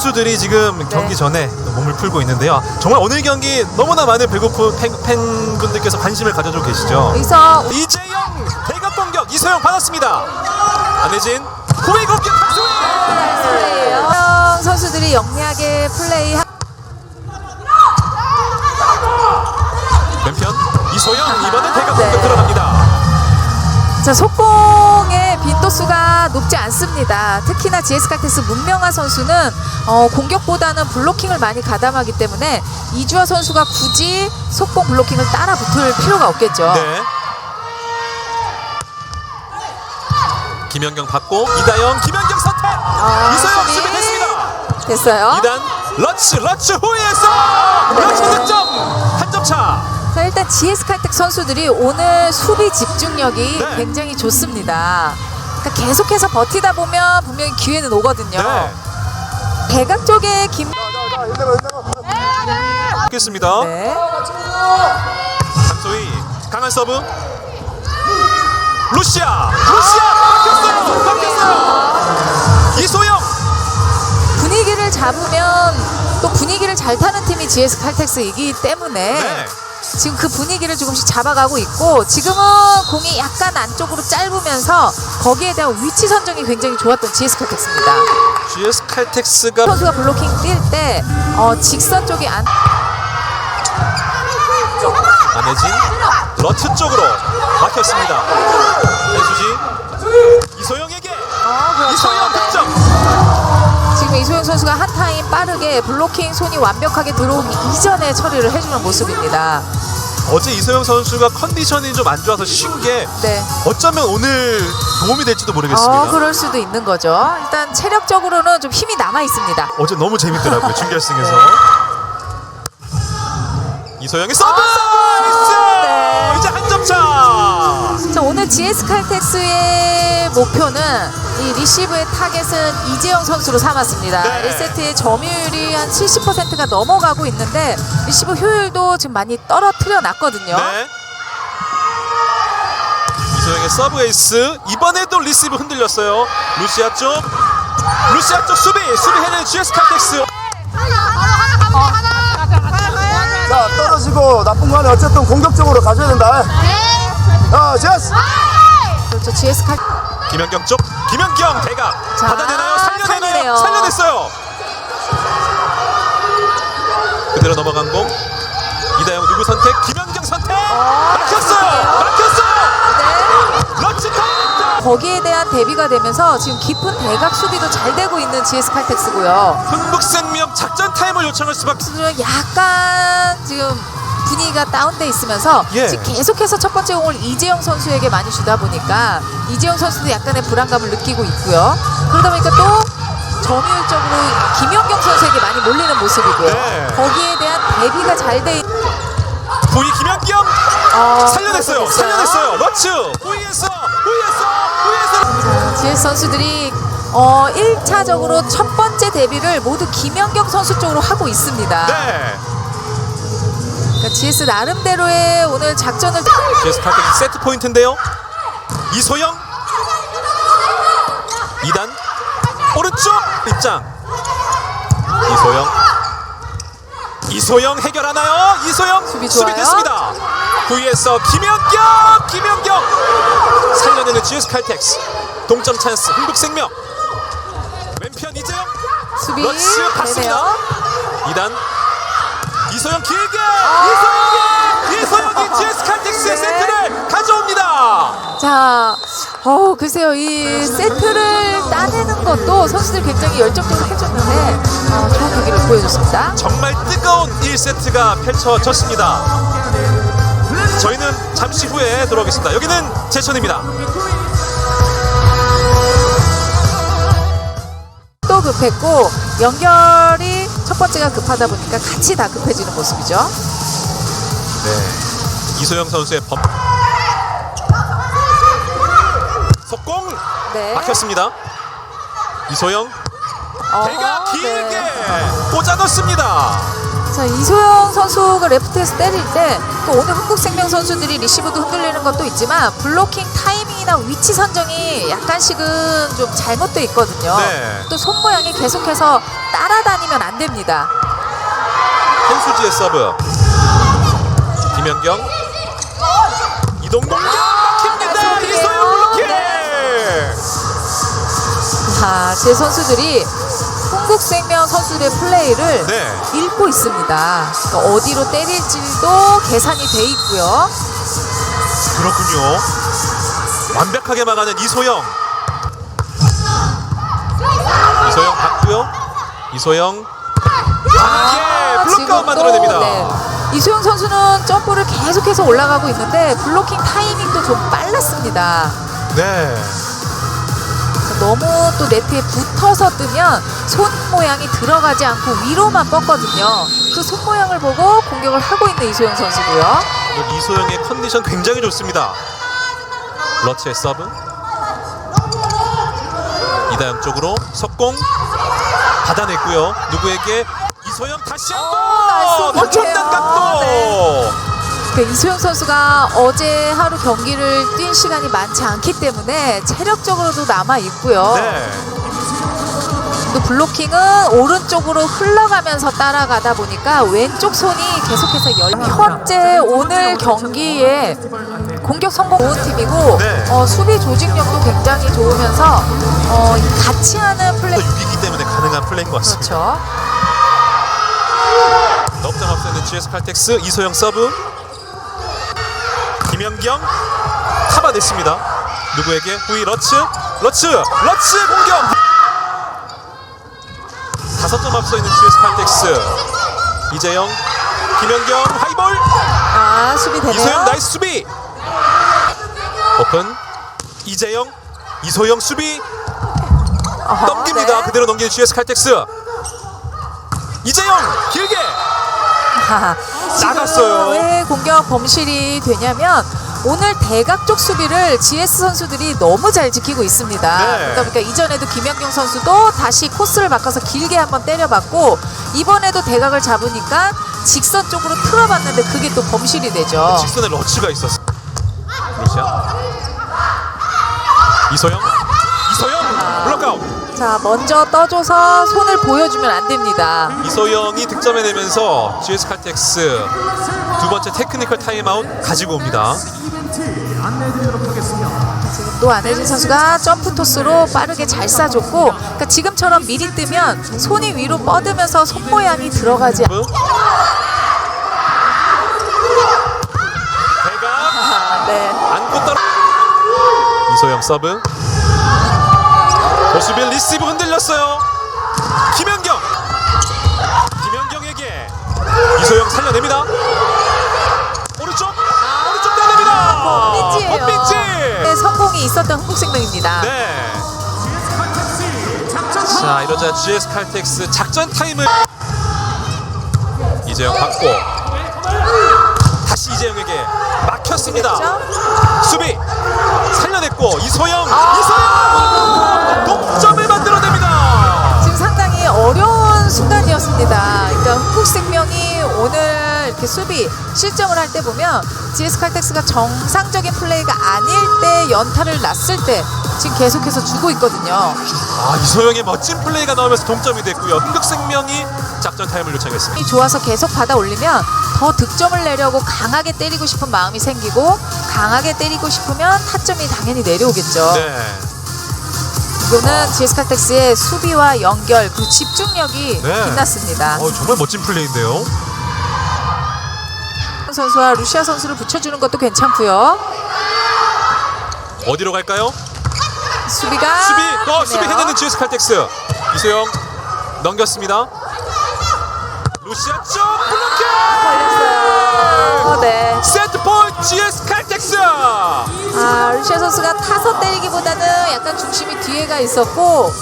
선수들이 지금 경기 전에 몸을 풀고 있는데요. 정말 오늘 경기 너무나 많은 배고픈 팬, 팬분들께서 관심을 가져주고 계시죠. 여기서 이재영 대각 공격 이소영 받았습니다. 안혜진 후위 공격 한소희 플레이예요. 선수들이 영리하게 플레이. 왼편 이소영 이번엔 대각 네. 공격 들어갑니다. 자 속공의 빈도수가 높지 않습니다. 특히나 GS 칼텍스 문명화 선수는 어, 공격보다는 블로킹을 많이 가담하기 때문에 이주아 선수가 굳이 속공 블로킹을 따라 붙을 필요가 없겠죠. 네. 김연경 받고 이다영 김연경 선택 이소영 수비. 수비 됐습니다. 됐어요. 2단 러츠 러츠 후위에서 러츠 득점 한 점 차. 자 일단 GS 칼텍 선수들이 오늘 수비 집중력이 네. 굉장히 좋습니다. 그러니까 계속해서 버티다 보면 분명히 기회는 오거든요. 네. 대각 쪽에 김 좋겠습니다. 네. 한소희 강한 서브 루시아 루시아 바뀌었어요 바뀌었어요 이소영 분위기를 잡으면 또 분위기를 잘 타는 팀이 GS 칼텍스이기 때문에 네. 지금 그 분위기를 조금씩 잡아가고 있고 지금은 공이 약간 안쪽으로 짧으면서 거기에 대한 위치 선정이 굉장히 좋았던 GS 칼텍스입니다. GS 칼텍스가 선수가 블로킹 뛸 때 어, 직선 쪽이 안 안혜진 러츠 쪽으로 막혔습니다 이소영 선수가 한 타임 빠르게 블로킹 손이 완벽하게 들어오기 이전에 처리를 해주는 모습입니다. 어제 이소영 선수가 컨디션이 좀 안 좋아서 쉰 게 네. 어쩌면 오늘 도움이 될지도 모르겠습니다 어, 그럴 수도 있는 거죠. 일단 체력적으로는 좀 힘이 남아 있습니다. 어제 너무 재밌더라고요 준결승에서 이소영의 서브 네. 이제 한 점 차. 자, 오늘 GS 칼텍스의 목표는 이 리시브의 타겟은 이재영 선수로 삼았습니다. 네. 1세트의 점유율이 한 70%가 넘어가고 있는데 리시브 효율도 지금 많이 떨어뜨려 놨거든요. 네. 이소영의 서브 에이스 이번에도 리시브 흔들렸어요. 루시아 쪽 루시아 쪽 수비 수비 해는 GS 칼텍스. 자 떨어지고 나쁜 거 아니 어쨌든 공격적으로 가져야 된다. 자 제스. 그렇죠. GS 칼 김연경 쪽 김연경 대각 자, 받아내나요? 살려내나요? 살려내요. 살려냈어요. 그대로 넘어간 공 이다영 누구 선택? 김연경 선택 막혔어요. 막혔어요. 네. 러츠 타임. 거기에 대한 대비가 되면서 지금 깊은 대각 수비도 잘 되고 있는 GS 칼텍스고요. 흥북생명 작전 타임을 요청할 수밖에. 약간 지금 분위기가 다운돼 있으면서 예. 지금 계속해서 첫 번째 공을 이재영 선수에게 많이 주다 보니까 이재영 선수도 약간의 불안감을 느끼고 있고요. 그러다 보니까 또 점유율적으로 김연경 선수에게 많이 몰리는 모습이고요. 네. 거기에 대한 대비가 잘돼 있. 부위 김연경 어, 살려냈어요. 살려냈어요. 러츠 후위에서 후위에서. 자, GS 선수들이 어, 1차적으로 첫 번째 데뷔를 모두 김연경 선수 쪽으로 하고 있습니다. 네. 그러니까 GS 나름대로의 오늘 작전을 GS 칼텍스 세트 포인트인데요. 이소영 2단 오른쪽 입장 이소영 이소영 해결하나요? 이소영 수비 좋아요. 됐습니다. 후위에서 김연경 김연경 살려내는 GS 칼텍스 동점 찬스 흥국생명 왼편 이재영 수비 러츠 받습니다. 되네요. 2단 이소영 길게 아. 이소영이 이소영이 GS 칼텍스의 네. 세트를 가져옵니다. 자, 어 글쎄요 이 세트를 따내는 것도 선수들 굉장히 열정적으로 해줬는데 어, 좋은 경기를 보여줬습니다. 정말 뜨거운 1세트가 펼쳐졌습니다. 저희는 잠시 후에 돌아오겠습니다. 여기는 제천입니다. 또 급했고 연결이 첫 번째가 급하다 보니까 같이 다 급해지는 모습이죠. 네. 이소영 선수의 범 속공 네. 막혔습니다. 이소영 어, 배가 길게 네. 꽂아 넣습니다. 자 이소영 선수가 레프트에서 때릴 때 또 오늘 한국생명 선수들이 리시브도 흔들리는 것도 있지만 블로킹 타이밍이나 위치 선정이 약간씩은 좀 잘못돼 있거든요. 네. 또손 모양이 계속해서 따라 따라다니면 안 됩니다. 한수지의 서브. 김연경. 이동동 막힙니다. 좋네요. 이소영 블로킹. 자, 제 선수들이 흥국생명 선수들의 플레이를 네. 읽고 있습니다. 그러니까 어디로 때릴지도 계산이 돼 있고요. 그렇군요. 완벽하게 막아낸 이소영. 이소영 받고요. 이소영. 아, 예, 블록아웃 만들어냅니다. 네. 이수영 선수는 점프를 계속해서 올라가고 있는데 블로킹 타이밍도 좀 빨랐습니다. 네. 너무 또 네트에 붙어서 뜨면 손 모양이 들어가지 않고 위로만 뻗거든요. 그 손 모양을 보고 공격을 하고 있는 이소영 선수고요. 오늘 이소영의 컨디션 굉장히 좋습니다. 러츠의 서브. 이다영 쪽으로 석공 받아냈고요. 누구에게 이소영 다시 어, 한번 나이스 엄청난. 각도. 네. 그 이소영 선수가 어제 하루 경기를 뛴 시간이 많지 않기 때문에 체력적으로도 남아 있고요. 네. 또 블로킹은 오른쪽으로 흘러가면서 따라가다 보니까 왼쪽 손이 계속해서 열. 현재 오늘 경기에 공격 성공 좋은 팀이고 네. 어, 수비 조직력도 굉장히 좋으면서 어, 같이 하는 플레이. 6이기 때문에 가능한 플레이인 것 같습니다. 그렇죠. 넉점 앞서 있는 GS 칼텍스 이소영 서브. 김연경 잡아냈습니다. 누구에게? 후이 러츠. 러츠! 러츠 공격! 다섯 점 앞서 있는 GS 칼텍스. 이재영 김연경 하이볼! 아 수비 되네요. 이소영 나이스 수비! 오픈. 이재영 이소영 수비 어허, 넘깁니다 네. 그대로 넘기는 GS 칼텍스 이재영 길게 나갔어요. 왜 공격 범실이 되냐면 오늘 대각 쪽 수비를 GS 선수들이 너무 잘 지키고 있습니다. 네. 그러다 보니까 이전에도 김연경 선수도 다시 코스를 바꿔서 길게 한번 때려봤고 이번에도 대각을 잡으니까 직선 쪽으로 틀어봤는데 그게 또 범실이 되죠. 직선에 러치가 있었어. 이소영. 자 먼저 떠줘서 손을 보여주면 안 됩니다. 이소영이 득점해내면서 GS 칼텍스 두 번째 테크니컬 타임아웃 가지고 옵니다. 지금 또 안혜진 선수가 점프 토스로 빠르게 잘 쏴줬고 그러니까 지금처럼 미리 뜨면 손이 위로 뻗으면서 손 모양이 들어가지 않... 서브. 대각 아, 네. 안고 떨어. 이소영 서브. 조수빈 리시브 흔들렸어요. 김연경. 김연경에게 이소영 살려냅니다. 오른쪽 오른쪽 따냅니다. 홈민지예요. 홈민지. 네, 성공이 있었던 흥국생명입니다. 네. 자 이러자 GS 칼텍스 작전 타임을 이재영 받고 다시 이재영에게 막혔습니다. 그렇죠? 수비 살려냈고 이소영 아, 이소영 동점을 만들어냅니다. 지금 상당히 어려운 순간이었습니다. 그러니까 흥국생명이 오늘 이렇게 수비 실점을 할 때 보면 GS 칼텍스가 정상적인 플레이가 아닐 때 연타를 났을 때 지금 계속해서 주고 있거든요. 아 이소영의 멋진 플레이가 나오면서 동점이 됐고요. 흥국생명이 작전 타임을 요청했습니다. 이 좋아서 계속 받아 올리면 더 득점을 내려고 강하게 때리고 싶은 마음이 생기고 강하게 때리고 싶으면 타점이 당연히 내려오겠죠. 네. 이거는 GS 칼텍스의 수비와 연결 그 집중력이 네. 빛났습니다. 어, 정말 멋진 플레이인데요. 선수와 루시아 선수를 붙여주는 것도 괜찮고요. 어디로 갈까요? 수비가 수비, 어, 수비 되네요. 해내는 GS 칼텍스. 이소영 넘겼습니다. 루시아 쪽! 걸렸어요. 네. 세트 포인트 GS 칼텍스. 아 루시아 선수가 타서 때리기보다는 약간 중심이 뒤에가 있었고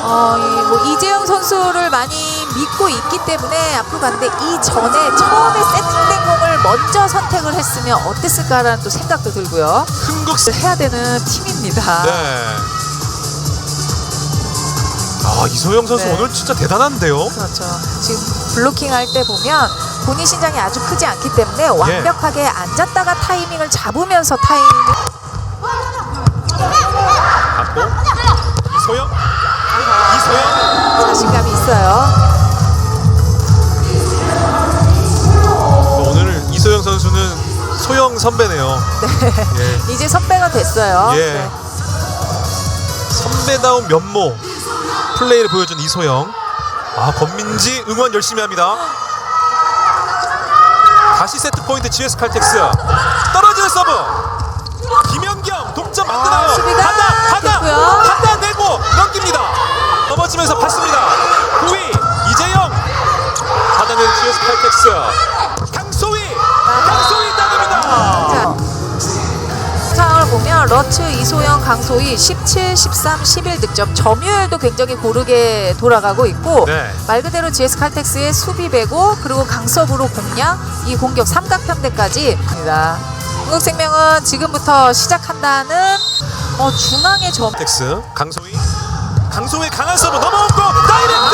어, 이, 뭐 이재영 선수를 많이 믿고 있기 때문에 앞으로 갔는데 이 전에 처음에 세팅된 공을 먼저 선택을 했으면 어땠을까라는 또 생각도 들고요. 흥국 해야 되는 팀입니다. 네. 아 이소영 선수 네. 오늘 진짜 대단한데요. 그렇죠. 지금 블로킹 할 때 보면 본인 신장이 아주 크지 않기 때문에 예. 완벽하게 앉았다가 타이밍을 잡으면서 타이밍. 받고 이소영 이소영 자신감이 있어요. 오늘 이소영 선수는 소영 선배네요. 네. 예. 이제 선배가 됐어요. 예. 네. 선배다운 면모 플레이를 보여준 이소영. 아 권민지 응원 열심히 합니다. 다시 세트 포인트 GS 칼텍스 떨어지는 서브. 김연경 동점 만들어요. 아, 수비가 하나 하나 됐고요. 하나 내고 넘깁니다. 넘어지면서 받습니다. 9위 이재영 받아낸 GS 칼텍스 러츠, 이소영, 강소희 17, 13, 11 득점 점유율도 굉장히 고르게 돌아가고 있고 네. 말 그대로 GS 칼텍스의 수비 배고 그리고 강서부로 공략 이 공격 삼각편대까지 입니다. 한국생명은 지금부터 시작한다는 어, 중앙의 점 텍스 강소희 강소희 강한 서브 넘어오고 다이렉트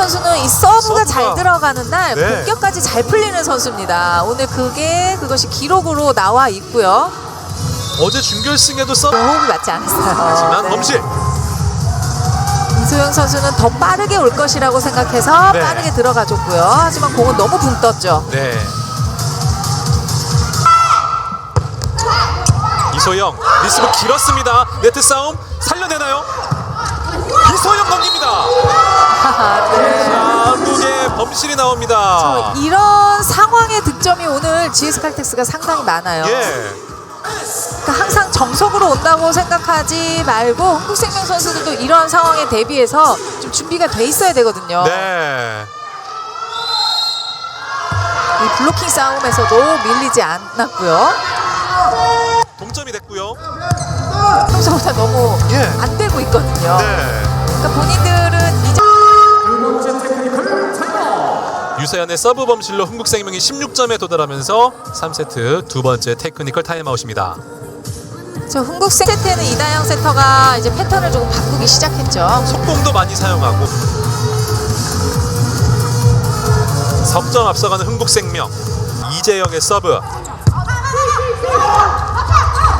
선수는 이 서브가. 잘 들어가는 날 네. 공격까지 잘 풀리는 선수입니다. 오늘 그게 그것이 기록으로 나와 있고요. 어제 준결승에도 서브 호흡이 맞지 않았어요. 하지만 네. 범실 이소영 선수는 더 빠르게 올 것이라고 생각해서 네. 빠르게 들어가줬고요. 하지만 공은 너무 붕 떴죠. 네 이소영 리스브 길었습니다 네트 싸움 살려내나요 이소영 넘깁니다 한국의 범실이 나옵니다 어, 이런 상황의 득점이 오늘 GS 칼텍스가 상당히 많아요. 예 그러니까 항상 정석으로 온다고 생각하지 말고 한국생명 선수들도 이런 상황에 대비해서 좀 준비가 돼 있어야 되거든요. 네. 이 블로킹 싸움에서도 밀리지 않았고요. 동점이 됐고요 평소보다 너무 예. 안 되고 있거든요. 네 그러니까 본인들은 유세연의 서브 범실로 흥국생명이 16점에 도달하면서 3세트 두 번째 테크니컬 타임아웃입니다. 저 흥국 세트에는 이다영 세터가 이제 패턴을 조금 바꾸기 시작했죠. 속공도 많이 사용하고 석점 앞서가는 흥국생명 이재영의 서브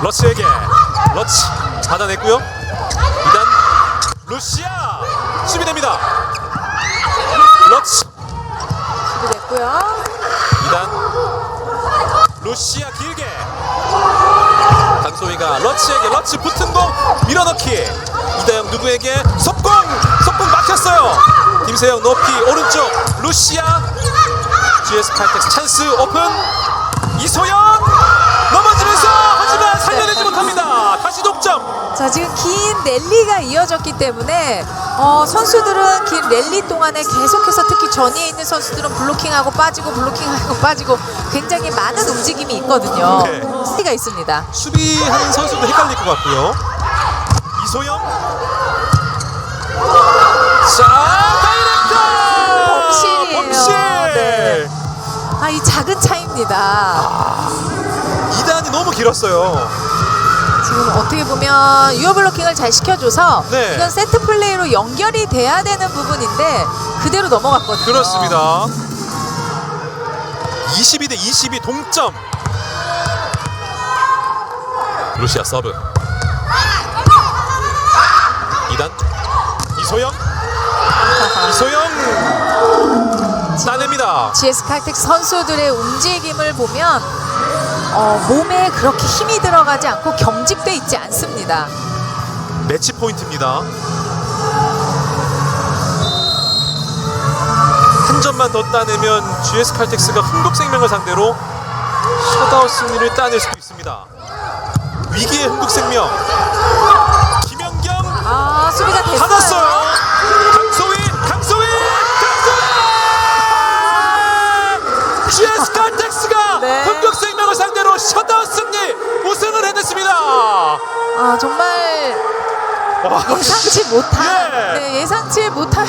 러츠에게 러츠 받아냈고요. 이단 루시아 수비됩니다. 됐고요. 이단. 루시아 길게. 강소희가 러츠에게 러츠 붙은 공 밀어넣기. 이다영 누구에게? 속공! 속공 막혔어요. 김세영 높이 오른쪽. 루시아. GS 칼텍스 찬스 오픈. 이소연 자 지금 긴 랠리가 이어졌기 때문에 어, 선수들은 긴 랠리 동안에 계속해서 특히 전위에 있는 선수들은 블로킹하고 빠지고 블로킹하고 빠지고 굉장히 많은 움직임이 있거든요. 네. 스가 있습니다. 수비하는 선수도 헷갈릴 것 같고요 이소연 자 다이렉트 범실이에요. 범실 네. 아이 작은 차입니다. 이단이 너무 길었어요. 지금 어떻게 보면 유어 블로킹을 잘 시켜줘서 네. 이건 세트 플레이로 연결이 돼야 되는 부분인데 그대로 넘어갔거든요. 그렇습니다. 22 대 22 동점. 루시아 서브. 이단 이소영 이소영 따냅니다. GS 칼텍스 선수들의 움직임을 보면 어, 몸에 그렇게 힘이 들어가지 않고 경직돼 있지 않습니다. 매치 포인트입니다. 한 점만 더 따내면 GS 칼텍스가 흥국생명을 상대로 셧아웃 승리를 따낼 수도 있습니다. 위기의 흥국생명 김연경 아 수비가 됐어요. 받았어요. 정말 와, 예상치 못한 예. 네, 예상치 못한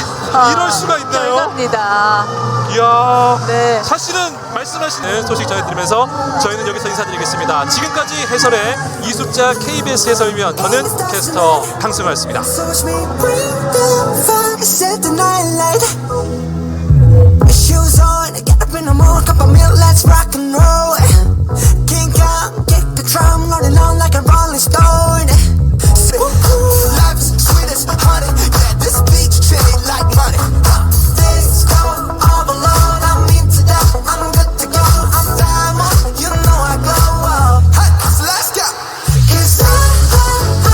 이럴 수가 있나요? 결과입니다. 이야. 네. 사실은 말씀하시는 소식 전해드리면서 저희는 여기서 인사드리겠습니다. 지금까지 해설의 이숙자 KBS 해설위원 저는 캐스터 강승호였습니다.